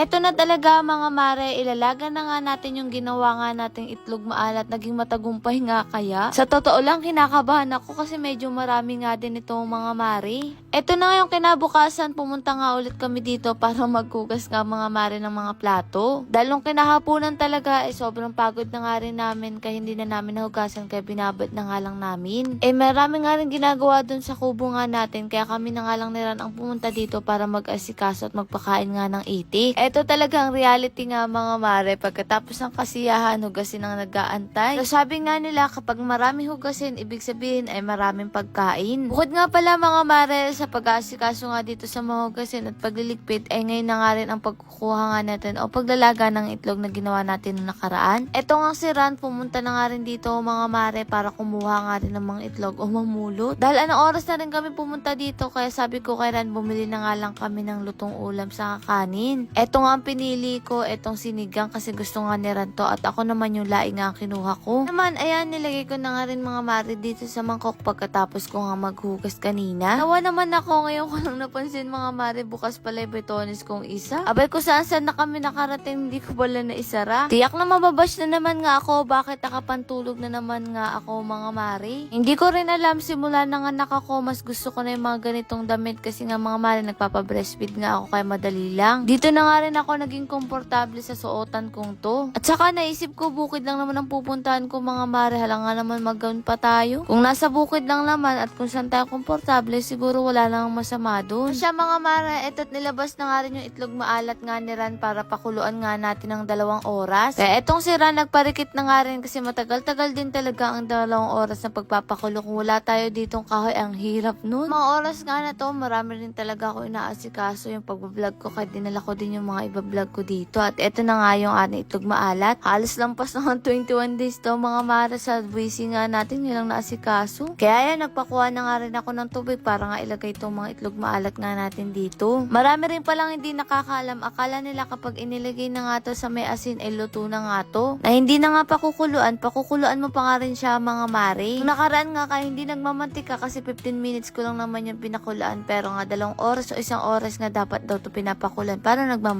Eto na talaga mga mare, ilalaga na nga natin yung ginawa nga nating itlog maalat. Naging matagumpay nga kaya. Sa totoo lang, kinakabahan ako kasi medyo marami nga din itong mga mare. Eto na nga yung kinabukasan, pumunta nga ulit kami dito para magkugas nga mga mare ng mga plato. Dahil nung kinahaponan talaga, eh sobrang pagod na nga rin namin kaya hindi na namin nahugasan kaya binabad na nga lang namin. Eh marami nga rin ginagawa dun sa kubo nga natin kaya kami na nga lang niran ang pumunta dito para mag-asikaso at magpakain nga ng itik. Eto talaga ang reality nga mga mare pagkatapos ng kasiyahan, hugasin ang nag-aantay. So sabi nga nila kapag marami hugasin, ibig sabihin ay maraming pagkain. Bukod nga pala mga mare sa pag-aasikaso nga dito sa mga hugasin at pagliligpit, ay ngayon na nga rin ang pagkukuha nga natin o paglalaga ng itlog na ginawa natin noong nakaraan. Eto nga si Ran, pumunta na nga rin dito mga mare para kumuha nga rin ng mga itlog o mamulot. Dahil anong oras na rin kami pumunta dito, kaya sabi ko kay Ran, bumili na nga lang kami ng lutong ulam sa kakanin. Eto nga ang pinili ko, etong sinigang kasi gusto nga ni Ran to at ako naman yung laing nga kinuha ko. Naman, ayan, nilagay ko na nga rin mga mare dito sa mangkok pagkatapos ko nga maghugas kanina. Nawa naman ako, ngayon ko lang napansin mga mare, bukas pala yung betones kong isa. Abay ko saan saan na kami nakarating, hindi ko pala na isara. Tiyak na mababash na naman nga ako, bakit nakapantulog na naman nga ako mga mare. Hindi ko rin alam, simula na nga ako, mas gusto ko na yung mga ganitong damit kasi nga mga mare, nagpapa-breastfeed nga ako kaya madali lang. Dito na nga rin ako naging komportable sa suotan kong to. At saka naisip ko, bukid lang naman ang pupuntahan ko mga mare, hala nga naman mag-gown pa tayo. Kung nasa bukid lang naman at kung saan tayo komportable, siguro wala lang masama doon. Siya mga mare, eto't nilabas na nga rin yung itlog maalat nga ni Ran para pakuluan nga natin ng dalawang oras. Kaya etong si Ran nagparikit na nga rin kasi matagal-tagal din talaga ang dalawang oras na pagpapakulo. Kung wala tayo ditong kahoy, ang hirap nun. Mga oras nga na to, marami rin talaga ako inaasikaso yung pagbablog ko kaya dinala ko din yung mga ibablog ko dito. At eto na nga yung ating itlog maalat. Halos lampas na nga 21 days to mga mare sa busy nga natin nilang naasikaso. Kaya yan, nagpakuha na nga rin ako ng tubig para nga ilagay itong mga itlog maalat nga natin dito. Marami rin palang hindi nakakaalam. Akala nila kapag inilagay na nga to sa may asin, ay luto na nga to. Na hindi na nga pakukuluan, pakukuluan mo pa nga rin siya mga mare. Nung nakaraan nga kaya hindi nagmamantika kasi 15 minutes ko lang naman yung pinakulaan. Pero nga dalawang oras o isang oras nga dapat daw to pinapakulan para nagmamantika.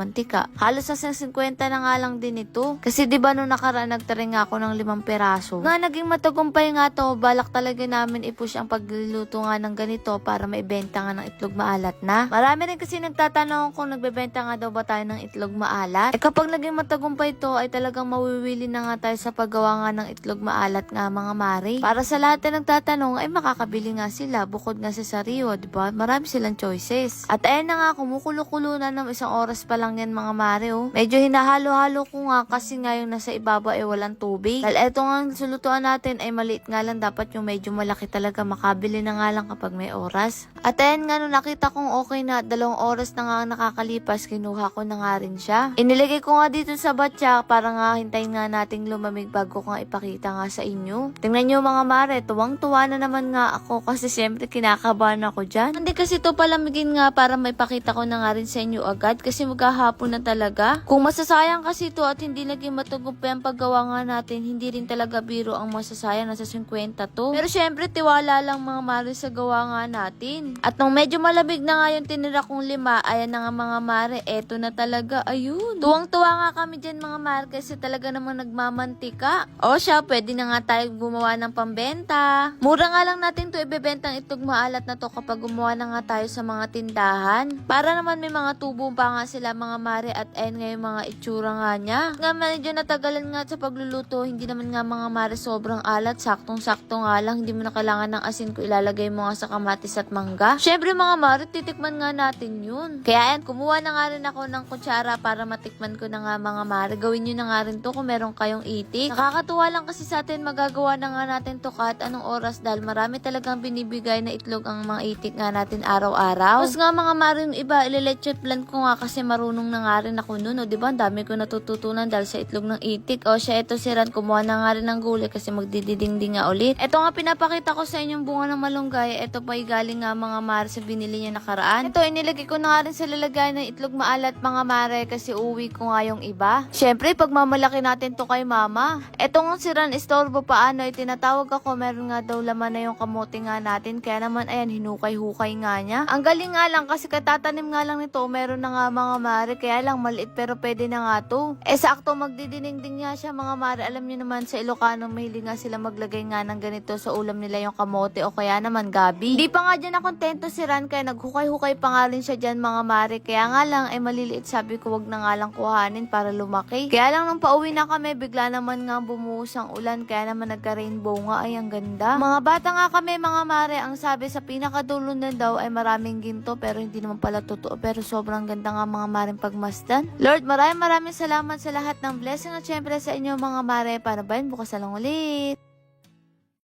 Halos sa 50 na nga lang din ito. Kasi di ba nung nakaraan nagtaring ako ng limang peraso. Nga naging matagumpay nga to, balak talaga namin i-push ang pagluluto nga ng ganito para maibenta nga ng itlog maalat na. Marami rin kasi nagtatanong kung nagbebenta nga daw ba tayo ng itlog maalat. Eh kapag naging matagumpay to ay talagang mawiwili na nga tayo sa paggawa nga ng itlog maalat nga mga mare. Para sa lahat na nagtatanong ay makakabili nga sila bukod nga sa sariwa, di ba? Marami silang choices. At ayan na nga, kumukulo-kulo na ng isang oras pa lang yan mga mare oh. Medyo hinahalo-halo ko nga kasi nga yung nasa ibaba ay walang tubig. Dahil eto nga sulutuan natin ay maliit nga lang dapat yung medyo malaki talaga makabili na nga lang kapag may oras. At ayan nga nung nakita kong okay na dalawang oras na nga nakakalipas, kinuha ko na nga rin siya. Inilagay ko nga dito sa batya para nga hintayin nga nating lumamig bago ko nga ipakita nga sa inyo. Tingnan nyo mga mare, tuwang-tuwa na naman nga ako kasi syempre kinakabahan ako dyan. Hindi kasi to palamigin nga para may pakita ko na nga rin sa inyo agad kasi maghahapon na talaga. Kung masasayang kasi to at hindi naging matagumpay ang paggawa nga natin, hindi rin talaga biro ang masasayang nasa 50 to. Pero syempre tiwala lang mga mare sa gawa nga natin. At nung medyo malamig na nga yung tinira kong lima, ayan na nga mga mare, eto na talaga, ayun. Tuwang-tuwa nga kami dyan mga mare kasi talaga namang nagmamantika. O siya, pwede na nga tayo gumawa ng pambenta. Mura nga lang natin to ibebentang itog maalat na to kapag gumawa na nga tayo sa mga tindahan. Para naman may mga tubo pa nga sila mga mare at ayan nga yung mga itsura nga niya. Nga medyo natagalan nga sa pagluluto, hindi naman nga mga mare sobrang alat, saktong-sakto nga lang, hindi mo na kailangan ng asin ko ilalagay mo nga sa kamatis at mangga. Syempre mga mare, titikman nga natin yun. Kaya ayan, kumuha na nga rin ako ng kutsara para matikman ko na nga mga mare. Gawin nyo na nga rin to kung meron kayong itik. Nakakatuwa lang kasi sa atin magagawa na nga natin to kahit anong oras dahil marami talagang binibigay na itlog ang mga itik nga natin araw-araw. Tapos nga mga mare yung iba, ililechot plan ko nga kasi marunong na nga rin ako nun. O, di ba? Ang dami ko natututunan dahil sa itlog ng itik. O siya, ito si Ran, kumuha na nga rin ng gulay kasi magdididing nga ulit. Ito nga pinapakita ko sa inyong bunga ng malunggay. Ito pa galing nga mga mare sa binili niya nakaraan. Ito, inilagay ko na nga rin sa lalagay ng itlog maalat mga mare kasi uwi ko nga yung iba. Siyempre, pagmamalaki natin to kay mama. Ito nga si Ran, istorbo paano, ay tinatawag ako, meron nga daw laman na yung kamote nga natin. Kaya naman, ayan, hinukay-hukay nga niya. Ang galing nga lang kasi katatanim nga lang nito, meron na nga mga mare mare, kaya lang maliit pero pwede na nga to. Eh sakto magdidinengding nga siya mga mare, alam niyo naman sa Ilocano mahilig nga sila maglagay nga ng ganito sa ulam nila yung kamote o kaya naman gabi. Di pa nga dyan nakontento si Ran kaya naghukay-hukay pa nga rin siya dyan mga mare, kaya nga lang eh maliliit sabi ko wag na nga lang kuhanin para lumaki. Kaya lang nung pauwi na kami, bigla naman nga bumuhos ang ulan, kaya naman nagka-rainbow nga ay ang ganda. Mga bata nga kami mga mare, ang sabi sa pinakadulo na daw ay maraming ginto pero hindi naman pala totoo pero sobrang ganda nga mga maring pagmasdan. Lord, maraming maraming salamat sa lahat ng blessing at syempre sa inyo mga mare. Para ba yun? Bukas na lang ulit.